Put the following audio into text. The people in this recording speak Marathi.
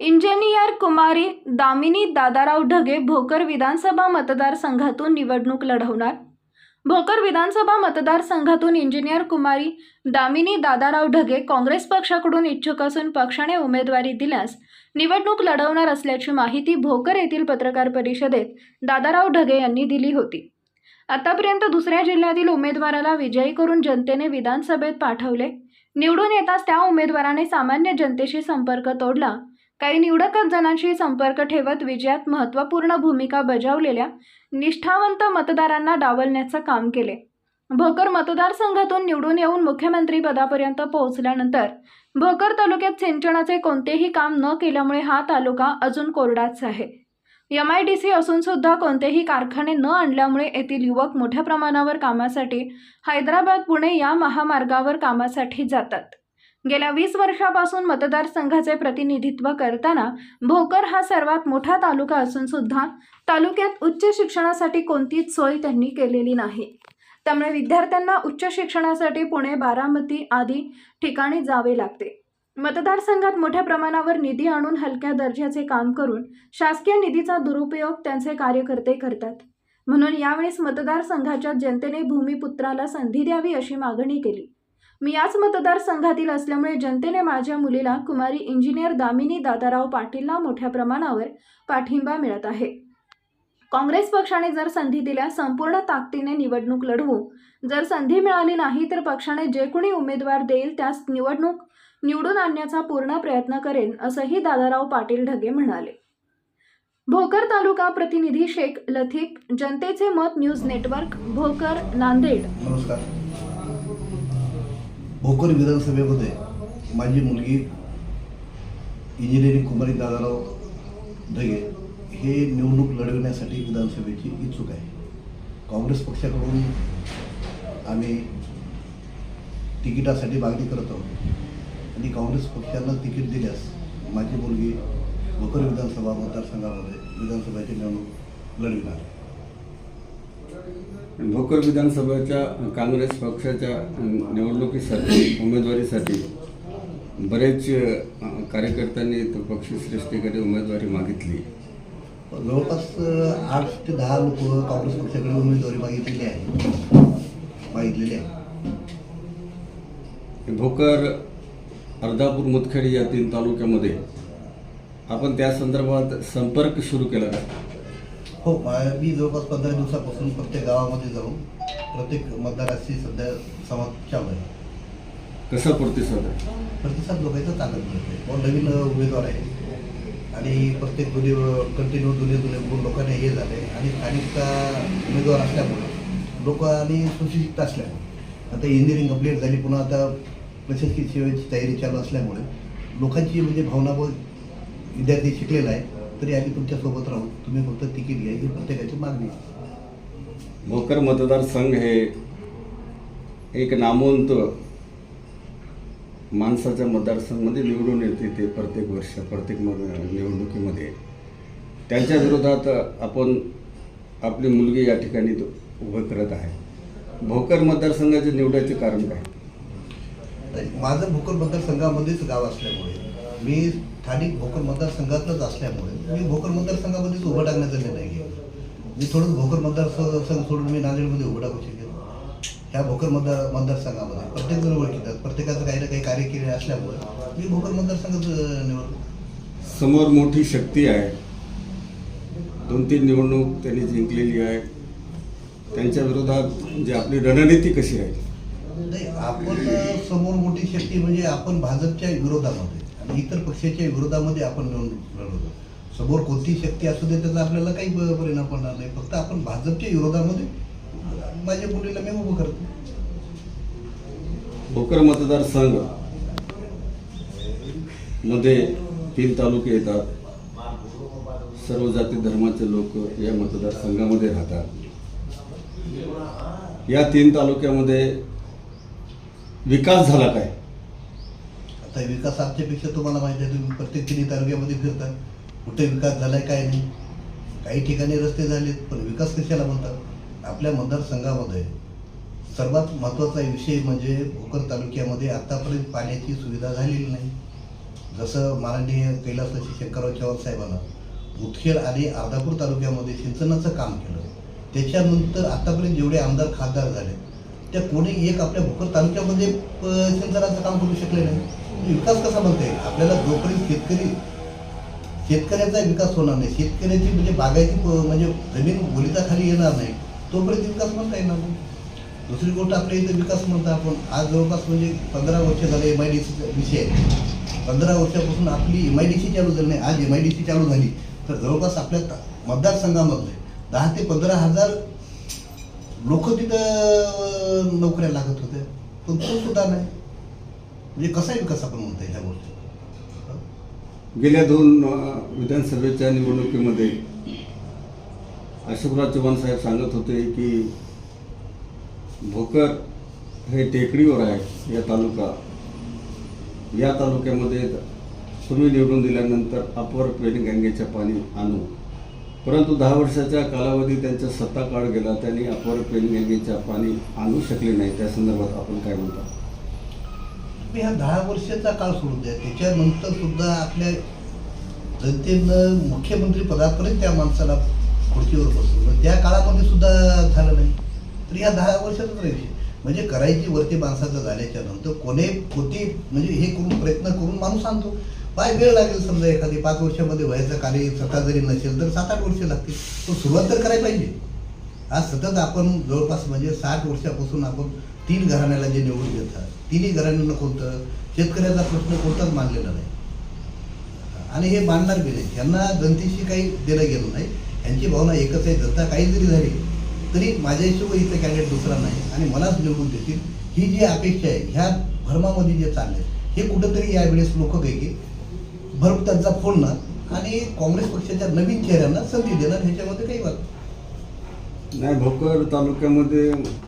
इंजिनियर कुमारी दामिनी दादाराव ढगे भोकर विधानसभा मतदारसंघातून निवडणूक लढवणार. भोकर विधानसभा मतदारसंघातून इंजिनियर कुमारी दामिनी दादाराव ढगे काँग्रेस पक्षाकडून इच्छुक असून पक्षाने उमेदवारी दिल्यास निवडणूक लढवणार असल्याची माहिती भोकर येथील पत्रकार परिषदेत दादाराव ढगे यांनी दिली होती. आतापर्यंत दुसऱ्या जिल्ह्यातील उमेदवाराला विजयी करून जनतेने विधानसभेत पाठवले. निवडून येताच त्या उमेदवाराने सामान्य जनतेशी संपर्क तोडला. काही निवडकच जणांशी संपर्क ठेवत विजयात महत्त्वपूर्ण भूमिका बजावलेल्या निष्ठावंत मतदारांना डावलण्याचं काम केले. भोकर मतदारसंघातून निवडून येऊन मुख्यमंत्री पदापर्यंत पोहोचल्यानंतर भोकर तालुक्यात सिंचनाचे कोणतेही काम न केल्यामुळे हा तालुका अजून कोरडाच आहे. एम आय डी सी असून सुद्धा कोणतेही कारखाने न आणल्यामुळे येथील युवक मोठ्या प्रमाणावर कामासाठी हैदराबाद पुणे या महामार्गावर कामासाठी जातात. गेल्या वीस वर्षापासून मतदारसंघाचे प्रतिनिधित्व करताना भोकर हा सर्वात मोठा तालुका असून सुद्धा तालुक्यात उच्च शिक्षणासाठी कोणतीच सोय त्यांनी केलेली नाही. त्यामुळे विद्यार्थ्यांना उच्च शिक्षणासाठी पुणे बारामती आदी ठिकाणी जावे लागते. मतदारसंघात मोठ्या प्रमाणावर निधी आणून हलक्या दर्जाचे काम करून शासकीय निधीचा दुरुपयोग त्यांचे कार्यकर्ते करतात. म्हणून यावेळेस मतदारसंघाच्या जनतेने भूमिपुत्राला संधी द्यावी अशी मागणी केली. मी याच मतदारसंघातील असल्यामुळे जनतेने माझ्या मुलीला कुमारी इंजिनियर दामिनी दादाराव पाटीलला मोठ्या प्रमाणावर पाठिंबा मिळत आहे. काँग्रेस पक्षाने जर संधी दिल्या संपूर्ण ताकदीने निवडणूक लढवू. जर संधी मिळाली नाही तर पक्षाने जे कोणी उमेदवार देईल त्यास निवडणूक निवडून आणण्याचा पूर्ण प्रयत्न करेन असंही दादाराव पाटील ढगे म्हणाले. भोकर तालुका प्रतिनिधी शेख लथिक जनतेचे मत न्यूज नेटवर्क भोकर नांदेड. नमस्कार. भोकर विधानसभेमध्ये माझी मुलगी इंजिनिअरिंग कुमारी दादाराव ढगे हे निवडणूक लढविण्यासाठी विधानसभेची इच्छुक आहे. काँग्रेस पक्षाकडून आम्ही तिकिटासाठी मागणी करत आहोत. आणि काँग्रेस पक्षानं तिकीट दिल्यास माझी मुलगी भोकर विधानसभा मतदारसंघामध्ये विधानसभेची निवडणूक लढविणार. भोकर विधानसभेच्या काँग्रेस पक्षाच्या निवडणुकीसाठी उमेदवारीसाठी बरेच कार्यकर्त्यांनी तो पक्षश्रेष्ठीकडे उमेदवारी मागितली. जवळपास आठ ते दहा लोक काँग्रेस पक्षाकडे उमेदवारी मागितलेली आहे मागितलेली आहे भोकर अर्धापूर मुदखेड या तीन तालुक्यामध्ये आपण त्या संदर्भात संपर्क सुरू केला. हो मा- जवळपास पंधरा दिवसापासून प्रत्येक गावामध्ये जाऊन प्रत्येक मतदाराशी सध्या संवाद चालू आहे. कसा प्रतिसाद आहे? प्रतिसाद लोकांचा चांगला मिळत आहे. नवीन उमेदवार आहे आणि प्रत्येक जुने कंटिन्यू जुने जुने गुण लोकांना हे झाले आणि स्थानिक अ, उमेदवार असल्यामुळे लोक आणि सुशिक्षित असल्यामुळे. आता इंजिनिअरिंग कंप्लीट झाली पुन्हा आता प्रशासकीय सेवेची तयारी चालू असल्यामुळे लोकांची म्हणजे भावना विद्यार्थी शिकलेला आहे. तरी आम्ही तुमच्यासोबत राहू. तुम्ही फक्त तिकीट घ्या ही प्रत्येकाची मागणी आहे. भोकर मतदारसंघ हे एक नामवंत माणसाच्या मतदारसंघामध्ये निवडून येते ते प्रत्येक वर्ष प्रत्येक म- निवडणुकीमध्ये. त्यांच्या विरोधात आपण आपली मुलगी या ठिकाणी उभं करत आहे. भोकर मतदारसंघाचे निवडायचे कारण काय? माझं भोकर मतदारसंघामध्येच गाव असल्यामुळे मी स्थानिक भोकर मतदारसंघातलंच असल्यामुळे मी भोकर मतदारसंघामध्येच उभं टाकण्याचा निर्णय घेतला. मी थोडं भोकर मतदारसंघ सोडून मी नांदेडमध्ये उभं टाकू शकेल ह्या भोकर मतदार मतदारसंघामध्ये. प्रत्येक जण ओळखीतात. प्रत्येकाचं काही ना काही कार्य केले असल्यामुळे मी भोकर मतदारसंघाच निवडलो समोर मोठी शक्ती आहे. दोन तीन निवडणूक त्यांनी जिंकलेली आहे. त्यांच्या विरोधात जी आपली रणनीती कशी आहे? नाही आपण समोर मोठी शक्ती म्हणजे आपण भाजपच्या विरोधामध्ये आणि इतर पक्षाच्या विरोधामध्ये आपण निवडणूक लढवतो समोर कोणती शक्ती असू दे त्याचा आपल्याला काही परिणाम पडणार नाही. फक्त आपण भाजपच्या विरोधामध्ये माझ्या मुलीला मी उभं करतो. भोकर मतदारसंघमध्ये तीन तालुके येतात. सर्व जाती धर्माचे लोक या मतदारसंघामध्ये राहतात. या तीन तालुक्यामध्ये विकास झाला काय? आता विकास आमच्यापेक्षा तुम्हाला माहिती आहे तुम्ही प्रत्येक तिन्ही तालुक्यामध्ये फिरता. कुठे विकास झालाय काय नाही. काही ठिकाणी रस्ते झालेत पण विकास कशाला म्हणतात? आपल्या मतदारसंघामध्ये सर्वात महत्त्वाचा विषय म्हणजे भोकर तालुक्यामध्ये आतापर्यंत पाण्याची सुविधा झालेली नाही. जसं माननीय कैलासवासी शंकरराव चव्हाण साहेबांना मुदखेड आणि अर्धापूर तालुक्यामध्ये सिंचनाचं काम केलं. त्याच्यानंतर आतापर्यंत जेवढे आमदार खासदार झाले त्या कोणी एक आपल्या भोकर तालुक्यामध्ये सिंचनाचं काम करू शकले नाही. विकास कसा म्हणता येईल आपल्याला जोपर्यंत शेतकरी शेतकऱ्याचा विकास होणार नाही. शेतकऱ्याची म्हणजे बागायती म्हणजे जमीन बोलीचा खाली येणार नाही. तोपर्यंत विकास म्हणता येणार नाही. दुसरी गोष्ट आपल्या इथं विकास म्हणता आपण. आज जवळपास म्हणजे पंधरा वर्ष झाले एम आय डी सीचा विषय. पंधरा वर्षापासून आपली एम आय डी सी चालू झाली नाही. आज एम आय डी सी चालू झाली. तर जवळपास आपल्या मतदारसंघामधले दहा ते पंधरा हजार लोक तिथं नोकऱ्या लागत होत्या. पण तो सुद्धा नाही. म्हणजे कसा विकास आपण म्हणता येईल ह्या गोष्टी गेल्या दोन विधानसभेच्या निवडणुकीमध्ये अशोकराव चव्हाण साहेब सांगत होते की भोकर हे टेकडीवर आहे या तालुका. या तालुक्यामध्ये तुम्ही निवडून दिल्यानंतर अपर पेन गंगेचे पाणी आणू. परंतु दहा वर्षाच्या कालावधी त्यांचा सत्ता काळ गेला त्यांनी अपर पेन गंगेच्या पाणी आणू शकले नाही. त्या संदर्भात आपण काय म्हणता? तुम्ही ह्या दहा वर्षाचा काळ सोडून द्या. त्याच्यानंतर सुद्धा आपल्या जनतेनं मुख्यमंत्री पदापर्यंत त्या माणसाला खुर्चीवर बसवलं. त्या काळामध्ये सुद्धा झालं नाही. तर ह्या दहा वर्षातच राहायची म्हणजे करायची वरती माणसाचं झाल्याच्यानंतर कोणे कोती म्हणजे हे करून प्रयत्न करून माणूस आणतो. पाय वेळ लागेल समजा एखादी पाच वर्षामध्ये व्हायचं कार्य स्वतः जरी नसेल तर सात आठ वर्ष लागतील. पण सुरुवात तर करायला पाहिजे. आज सतत आपण जवळपास म्हणजे साठ वर्षापासून आपण तीन घराण्याला जे निवडून देतात तिन्ही घराण्यांना कोणतं? शेतकऱ्याचा प्रश्न कोणताच मानलेला नाही. आणि हे मानणार बी नाही. यांना जनतेशी काही दिलं गेलं नाही. यांची भावना एकच आहे. जनता काही जरी झाली तरी माझ्याशिवाय इथं कॅन्डिडेट दुसरा नाही. आणि मलाच निवडून देतील. ही जी अपेक्षा आहे ह्या भरमामध्ये जे चालले हे कुठंतरी यावेळेस लोक काही की भरपूर त्यांचा फोडणार आणि काँग्रेस पक्षाच्या नवीन चेहऱ्यांना संधी देणार ह्याच्यामध्ये काही वाटत नाही. नाही भोकर तालुक्यामध्ये